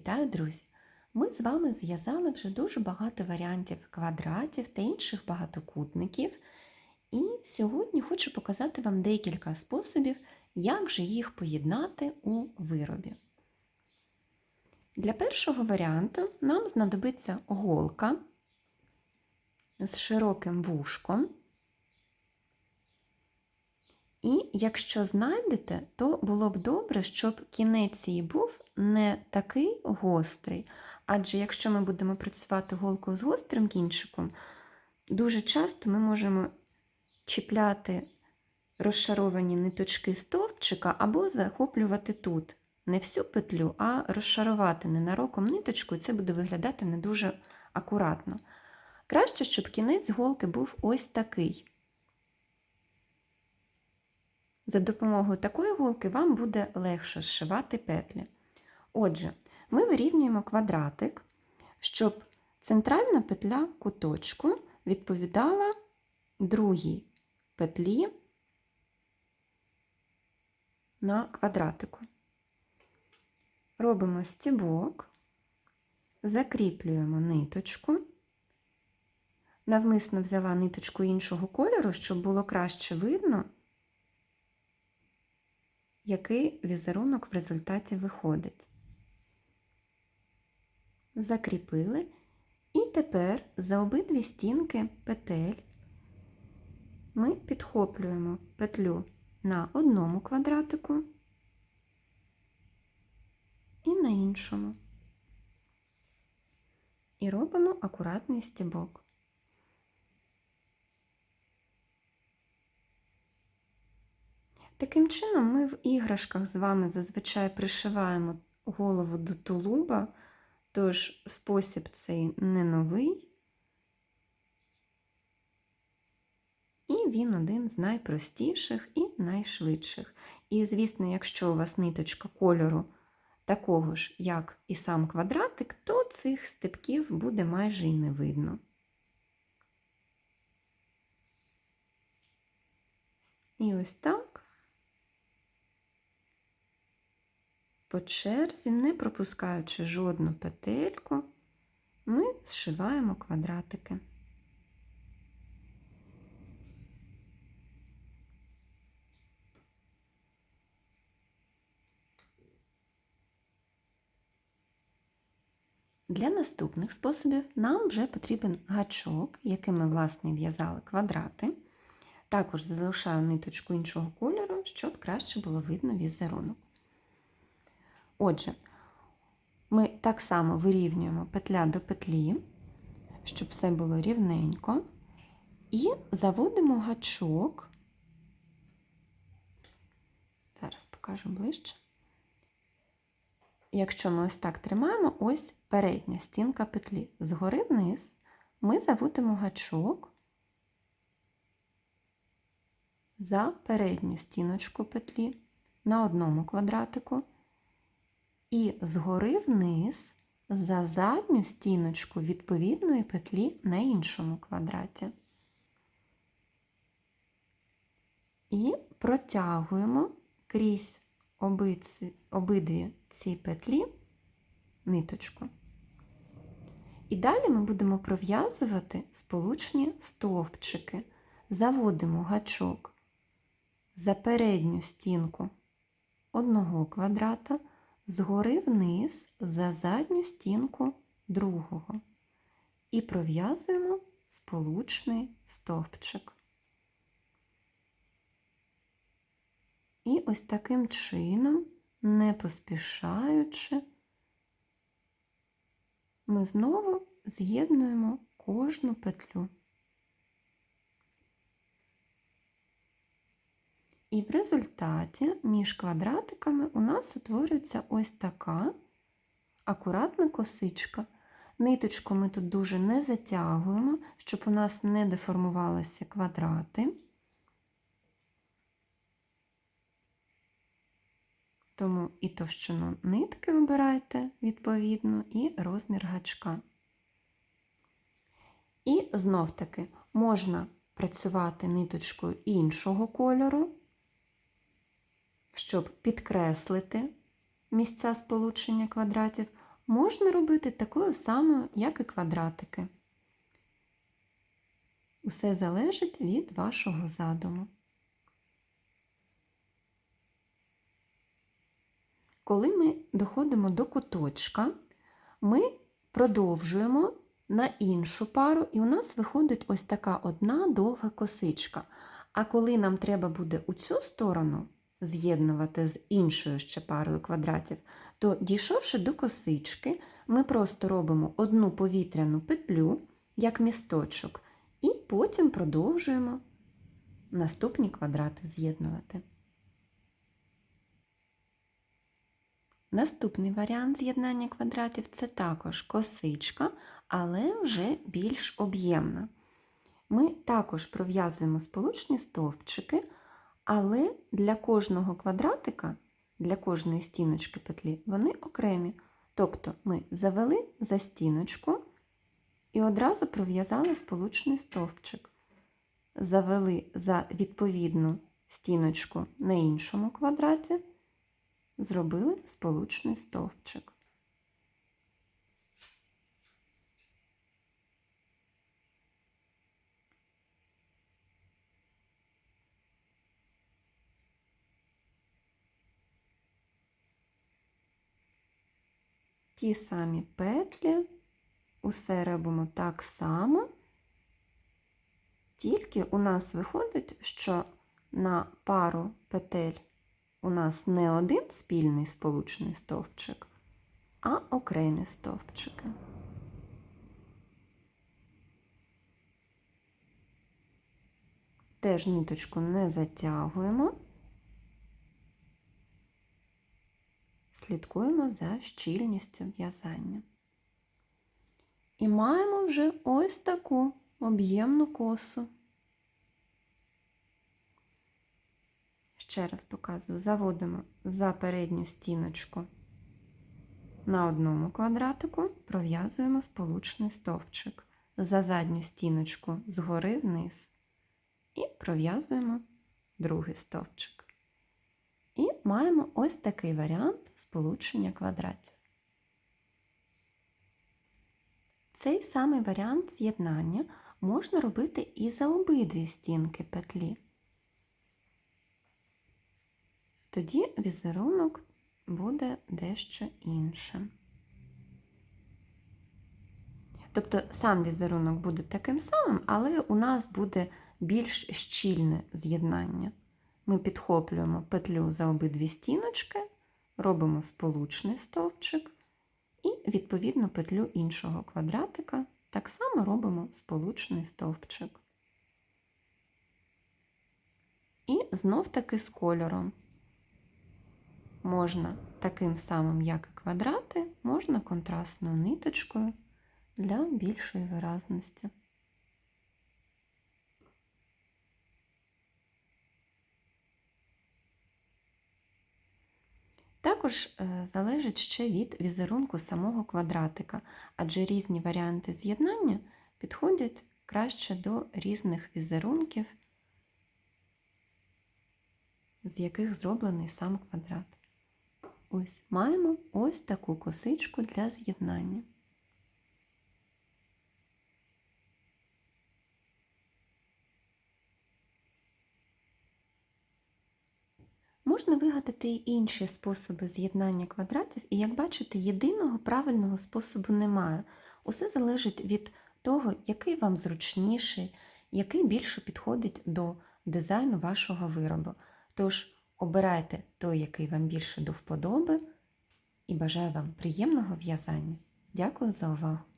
Вітаю, друзі! Ми з вами зв'язали вже дуже багато варіантів квадратів та інших багатокутників. І сьогодні хочу показати вам декілька способів, як же їх поєднати у виробі. Для першого варіанту нам знадобиться голка з широким вушком. І якщо знайдете, то було б добре, щоб кінець її був не такий гострий. Адже якщо ми будемо працювати голкою з гострим кінчиком, дуже часто ми можемо чіпляти розшаровані ниточки стовпчика або захоплювати тут не всю петлю, а розшарувати ненароком ниточку, і це буде виглядати не дуже акуратно. Краще, щоб кінець голки був ось такий. За допомогою такої голки вам буде легше зшивати петлі. Отже, ми вирівнюємо квадратик, щоб центральна петля куточку відповідала другій петлі на квадратику. Робимо стібок, закріплюємо ниточку. Навмисно взяла ниточку іншого кольору, щоб було краще видно, який візерунок в результаті виходить. Закріпили. І тепер за обидві стінки петель ми підхоплюємо петлю на одному квадратику і на іншому. І робимо акуратний стібок. Таким чином, ми в іграшках з вами зазвичай пришиваємо голову до тулуба, тож спосіб цей не новий, і він один з найпростіших і найшвидших. І, звісно, якщо у вас ниточка кольору такого ж, як і сам квадратик, то цих степків буде майже і не видно. І ось так. По черзі, не пропускаючи жодну петельку, ми зшиваємо квадратики. Для наступних способів нам вже потрібен гачок, яким ми, власне, в'язали квадрати. Також залишаю ниточку іншого кольору, щоб краще було видно візерунок. Отже, ми так само вирівнюємо петля до петлі, щоб все було рівненько, і заводимо гачок. Зараз покажу ближче. Якщо ми ось так тримаємо, ось передня стінка петлі. Згори вниз ми заводимо гачок за передню стіночку петлі на одному квадратику і згори вниз за задню стіночку відповідної петлі на іншому квадраті. І протягуємо крізь обидві ці петлі ниточку. І далі ми будемо пров'язувати сполучні стовпчики, заводимо гачок за передню стінку одного квадрата, згори вниз за задню стінку другого. І пров'язуємо сполучний стовпчик. І ось таким чином, не поспішаючи, ми знову з'єднуємо кожну петлю. І в результаті між квадратиками у нас утворюється ось така акуратна косичка. Ниточку ми тут дуже не затягуємо, щоб у нас не деформувалися квадрати. Тому і товщину нитки вибирайте відповідно, і розмір гачка. І знов-таки можна працювати ниточкою іншого кольору, щоб підкреслити місця сполучення квадратів, можна робити такою самою, як і квадратики. Усе залежить від вашого задуму. Коли ми доходимо до куточка, ми продовжуємо на іншу пару, і у нас виходить ось така одна довга косичка. А коли нам треба буде у цю сторону з'єднувати з іншою ще парою квадратів, то дійшовши до косички, ми просто робимо одну повітряну петлю, як місточок, і потім продовжуємо наступні квадрати з'єднувати. Наступний варіант з'єднання квадратів це також косичка, але вже більш об'ємна. Ми також пров'язуємо сполучні стовпчики, але для кожного квадратика, для кожної стіночки петлі, вони окремі. Тобто ми завели за стіночку і одразу пров'язали сполучний стовпчик. Завели за відповідну стіночку на іншому квадраті, зробили сполучний стовпчик. Ті самі петлі, усе робимо так само, тільки у нас виходить, що на пару петель у нас не один спільний сполучний стовпчик, а окремі стовпчики. Теж ниточку не затягуємо, слідкуємо за щільністю в'язання. І маємо вже ось таку об'ємну косу. Ще раз показую, заводимо за передню стіночку на одному квадратику, пров'язуємо сполучний стовпчик за задню стіночку згори вниз і пров'язуємо другий стовпчик. І маємо ось такий варіант сполучення квадратів. Цей самий варіант з'єднання можна робити і за обидві стінки петлі. Тоді візерунок буде дещо іншим. Тобто сам візерунок буде таким самим, але у нас буде більш щільне з'єднання. Ми підхоплюємо петлю за обидві стіночки, робимо сполучний стовпчик і, відповідно, петлю іншого квадратика так само робимо сполучний стовпчик. І знов-таки з кольором. Можна таким самим, як і квадрати, можна контрастною ниточкою для більшої виразності. Також е, залежить ще від візерунку самого квадратика, адже різні варіанти з'єднання підходять краще до різних візерунків, з яких зроблений сам квадрат. Ось маємо ось таку косичку для з'єднання. Можна вигадати й інші способи з'єднання квадратів, і, як бачите, єдиного правильного способу немає. Усе залежить від того, який вам зручніший, який більше підходить до дизайну вашого виробу. Тож обирайте той, який вам більше до вподоби, і бажаю вам приємного в'язання. Дякую за увагу!